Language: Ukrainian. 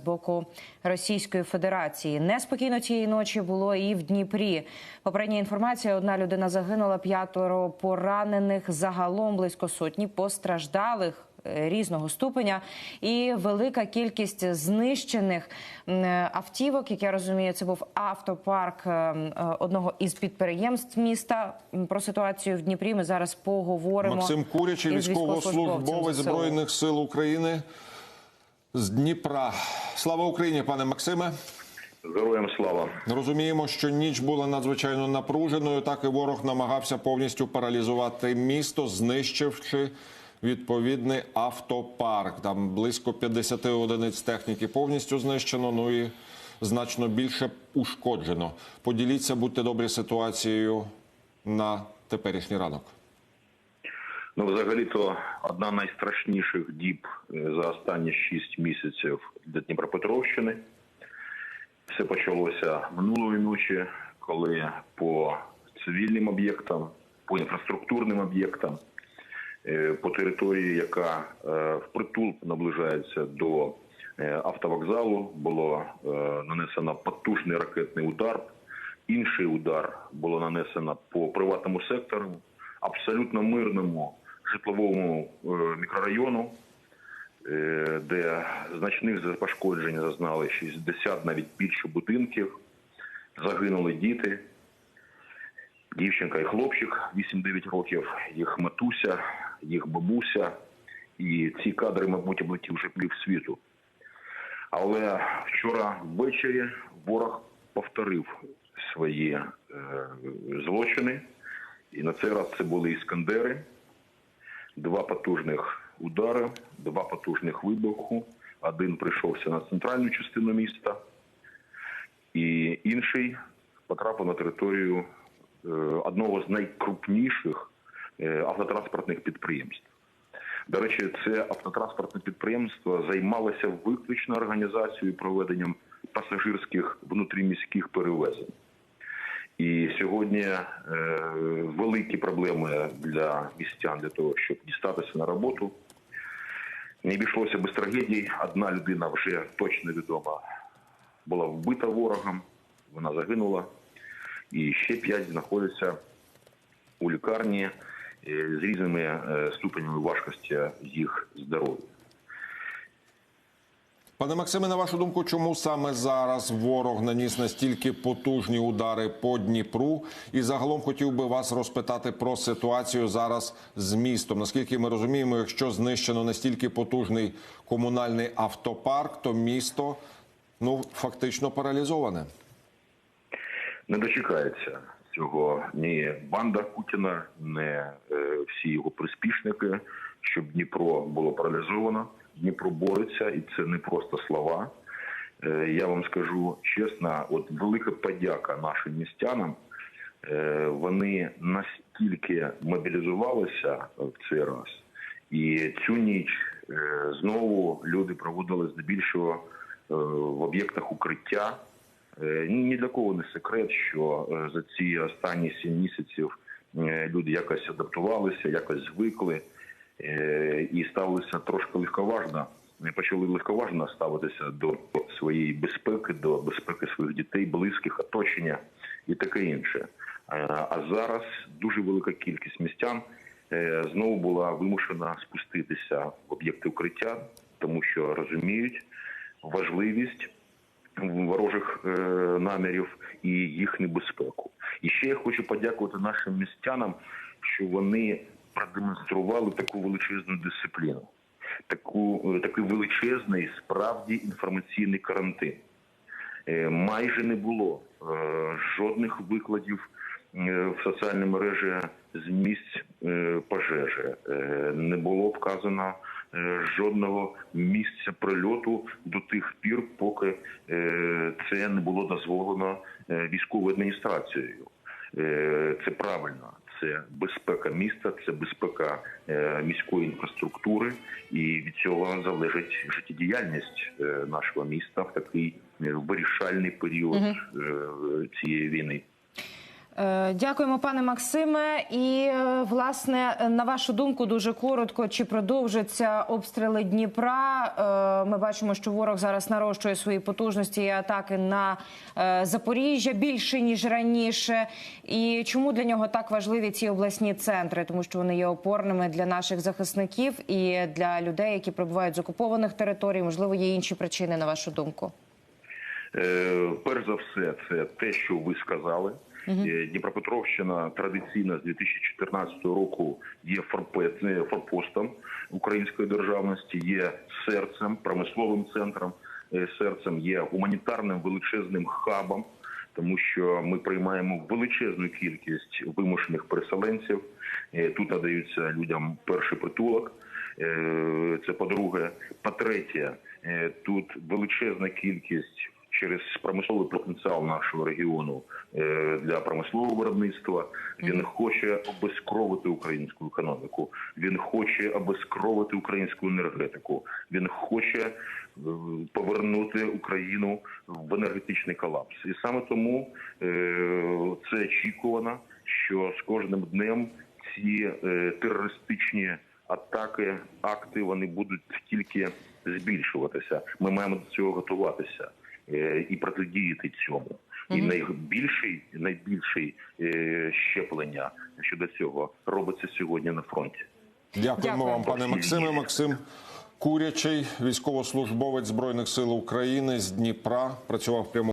з боку Російської Федерації. Неспокійно цієї ночі було і в Дніпрі. Попередня інформація: одна людина загинула, п'ятеро поранених, загалом близько сотні постраждалих. е, Різного ступеня і велика кількість знищених автівок. Як я розумію, це був автопарк е, м, е, одного із підприємств міста. Про ситуацію в Дніпрі ми зараз поговоримо. Максим Курячий, військовослужбовець. Збройних сил України з Дніпра. Слава Україні, пане Максиме. Героям слава. Розуміємо, що ніч була надзвичайно напруженою. Так і ворог намагався повністю паралізувати місто, знищивши відповідний автопарк. Там близько 50 одиниць техніки повністю знищено. Ну і значно більше ушкоджено. Поділіться, будьте добрі ситуацією на теперішній ранок. Ну, взагалі-то одна з найстрашніших діб е, за останні шість місяців для Дніпропетровщини. Все почалося минулої ночі, коли по цивільним об'єктам, по інфраструктурним об'єктам, е, по території, яка е, впритул наближається до автовокзалу, було нанесено потужний ракетний удар. Інший удар було нанесено по приватному сектору, абсолютно мирному житловому е, мікрорайону, е, де значних пошкоджень зазнали 60, навіть більше будинків. Загинули діти, дівчинка і хлопчик 8-9 років, їх матуся, їх бабуся. І ці кадри, мабуть, облетів вже пів світу. Але вчора ввечері ворог повторив свої е, злочини. І на цей раз це були іскандери, два потужних удари, два потужних вибуху. Один прийшовся на центральну частину міста, і інший потрапив на територію е, одного з найкрупніших е, автотранспортних підприємств. До речі, це автотранспортне підприємство займалося виключно організацією і проведенням пасажирських внутріміських перевезень. І сьогодні е, великі проблеми для містян для того, щоб дістатися на роботу. Не обійшлося без трагедій. Одна людина вже точно відома була вбита ворогом, вона загинула. І ще п'ять знаходяться у лікарні е, з різними е, ступенями важкості їх здоров'я. Пане Максиме, на вашу думку, чому саме зараз ворог наніс настільки потужні удари по Дніпру? І загалом хотів би вас розпитати про ситуацію зараз з містом. Наскільки ми розуміємо, якщо знищено настільки потужний комунальний автопарк, то місто ну фактично паралізоване. не дочекається цього ні банда Путіна, ні е, всі його приспішники, щоб Дніпро було паралізовано. Дніпро бореться, і це не просто слова. Е, я вам скажу чесно, от велика подяка нашим містянам. Е, вони настільки мобілізувалися в цей раз, і цю ніч е, знову люди проводили здебільшого в об'єктах укриття. Ні для кого не секрет, що за ці останні сім місяців люди якось адаптувалися, якось звикли і ставилися трошки легковажно. Вони почали легковажно ставитися до своєї безпеки, до безпеки своїх дітей, близьких, оточення і таке інше. Е, А зараз дуже велика кількість містян е, знову була вимушена спуститися в об'єкти укриття, тому що розуміють важливість ворожих е, намірів і їх небезпеку. І ще я хочу подякувати нашим містянам, що вони продемонстрували таку величезну дисципліну, таку такий величезний справді інформаційний карантин. Е, майже не було е, жодних викладів е, в соціальні мережі з місць пожежі. Не було вказано жодного місця прильоту до тих пір, поки це не було дозволено військовою адміністрацією. Це правильно. Це безпека міста, це безпека е, міської інфраструктури, і від цього залежить життєдіяльність е, нашого міста в такий е, вирішальний період угу. цієї війни. Е, Дякуємо, пане Максиме. І е, власне, на вашу думку, дуже коротко, чи продовжаться обстріли Дніпра? Е, Ми бачимо, що ворог зараз нарощує свої потужності і атаки на Запоріжжя більше ніж раніше. І чому для нього так важливі ці обласні центри? Тому що вони є опорними для наших захисників і для людей, які прибувають з окупованих територій. Можливо, є інші причини, на вашу думку. Е, Перш за все, це те, що ви сказали. Е, Дніпропетровщина традиційно з 2014 року є е, форпостом української державності, є серцем, промисловим центром, серцем, є гуманітарним величезним хабом, тому що ми приймаємо величезну кількість вимушених переселенців. Тут надаються людям перший притулок. Це по-друге. По-третє, е, тут величезна кількість через промисловий потенціал нашого регіону е, для промислового виробництва. Він хоче обезкровити українську економіку. Він хоче обезкровити українську енергетику. Він хоче е, повернути Україну в енергетичний колапс. І саме тому е, це очікувано, що з кожним днем ці терористичні атаки, акти вони будуть тільки збільшуватися. Ми маємо до цього готуватися і протидіяти цьому. І найбільший найбільший е, щеплення щодо цього робиться сьогодні на фронті. Дякуємо Дякую. вам, пане Максиме. Максим Курячий, військовослужбовець збройних сил України з Дніпра, працював прямо.